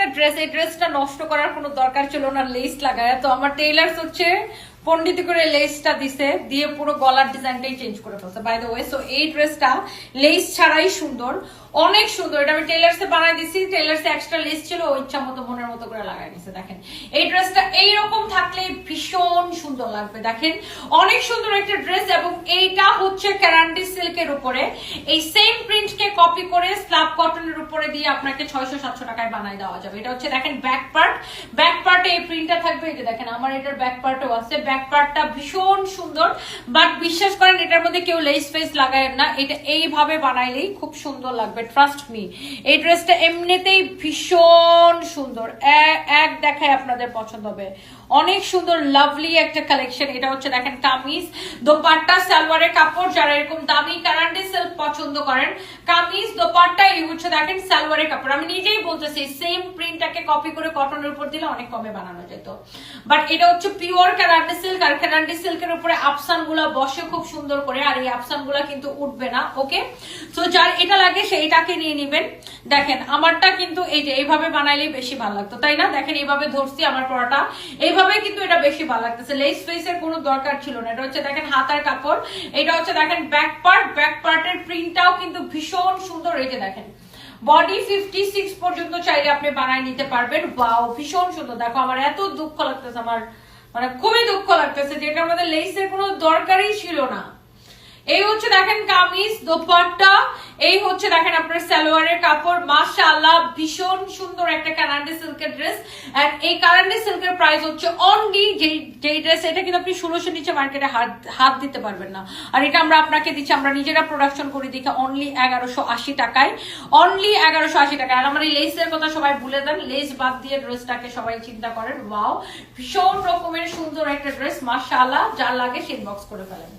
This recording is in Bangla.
একটা ড্রেস এই ড্রেসটা নষ্ট করার কোনো দরকার ছিল না লেস লাগায়। তো আমার টেইলার্স হচ্ছে পন্ডিতি করে লেসটা দিছে, দিয়ে পুরো গলার ডিজাইনটাই চেঞ্জ করে ফেলছে বাই দ্য ওয়ে সো এই ড্রেসটা লেস ছাড়াই সুন্দর, অনেক সুন্দর। এটা আমি টেলার্সে বানাই দিছি টেলার্সে এক্সট্রা লেস ছিল, ও ইচ্ছা মতো মনের মতো করে লাগাই দিছে, দেখেন। এই ড্রেসটা এইরকম থাকলে ভীষণ সুন্দর লাগবে, দেখেন। অনেক সুন্দর একটা ড্রেস এবং এইটা হচ্ছে ক্যারান্ডি সিল্কের উপরে। এই সেম প্রিন্টকে কপি করে স্ল্যাব কটনের উপরে দিয়ে আপনাকে ছয়শো সাতশো টাকায় বানায় দেওয়া যাবে। এটা হচ্ছে দেখেন ব্যাক পার্ট ব্যাক থাকবে, এই যে দেখেন, আমার এটার ব্যাক পার্টও আছে। ব্যাক পার্টটা ভীষণ সুন্দর বাট বিশ্বাস করেন, এটার মধ্যে কেউ লেস ফেস লাগায় না। এটা এইভাবে বানাইলেই খুব সুন্দর লাগবে ট্রাস্ট মি এই ড্রেসটা এমনিতেই ভীষণ সুন্দর। এক দেখায় আপনাদের পছন্দ হবে। অনেক সুন্দর লাভলি একটা কালেকশন এটা হচ্ছে, দেখেন, কামিজ, দোপাট্টা, সালোয়ারের কাপড়, যারা এরকম দামি কারান্ডি সিল্ক পছন্দ করেন, কামিজ, দোপাট্টা, এই হচ্ছে, দেখেন, সালোয়ারের কাপড়। আমি নিজেই বলতেছি সেম প্রিন্টটাকে কপি করে কটনের উপর দিলে অনেক কমে বানানো যেত। বাট এটা হচ্ছে পিওর ক্যারান্ডি সিল্ক আর ক্যারান্ডি সিল্কের উপরে আফসানগুলা বসে খুব সুন্দর করে, আর এই আফসানগুলা কিন্তু উঠবে না ওকে তো যার এটা লাগে সেইটাকে নিয়ে নিবেন। দেখেন, আমারটা কিন্তু এই যে এইভাবে বানাইলেই বেশি ভালো লাগতো, তাই না? দেখেন, এইভাবে ধরছি আমার পড়াটা। এইভাবে কিন্তু এটা বেশি ভালো লাগতেছে। লেস ফেসের কোনো দরকার ছিল না। এটা হচ্ছে, দেখেন, হাতার কাপড়। এটা হচ্ছে, দেখেন ব্যাক পার্ট ব্যাক পার্টের প্রিন্টটাও কিন্তু ভীষণ সুন্দর। এই যে দেখেন বডি ফিফটি সিক্স পর্যন্ত চাইলে আপনি বানায় নিতে পারবেন। বাও ভীষণ সুন্দর। দেখো, আমার এত দুঃখ লাগতেছে, আমার মানে খুবই দুঃখ লাগতেছে যেটা আমাদের লেসের কোনো দরকারই ছিল না। এই হচ্ছে দেখেন কামিজ, দোপাট্টা এই হচ্ছে দেখেন আপনার সালোয়ারের কাপড়। মাশাআল্লাহ, ভীষণ সুন্দর একটা কানাডি সিল্কের ড্রেস এন্ড এই কানাডি সিল্কের প্রাইস হচ্ছে অনলি যেই ড্রেস এটা কিন্তু আপনি ষোলোশো নিচে মার্কেটে হাত হাত দিতে পারবেন না। আর এটা আমরা আপনাকে দিচ্ছি, আমরা নিজেরা প্রোডাকশন করে দেখে অনলি এগারোশো আশি টাকায়। অনলি এগারোশো আশি টাকায়। আর আমার এই লেসের কথা সবাই ভুলে দেন লেস বাদ দিয়ে ড্রেসটাকে সবাই চিন্তা করেন। ওয়াও ভীষণ রকমের সুন্দর একটা ড্রেস মাশাআল্লাহ যার লাগে সেই বক্স করে ফেলেন।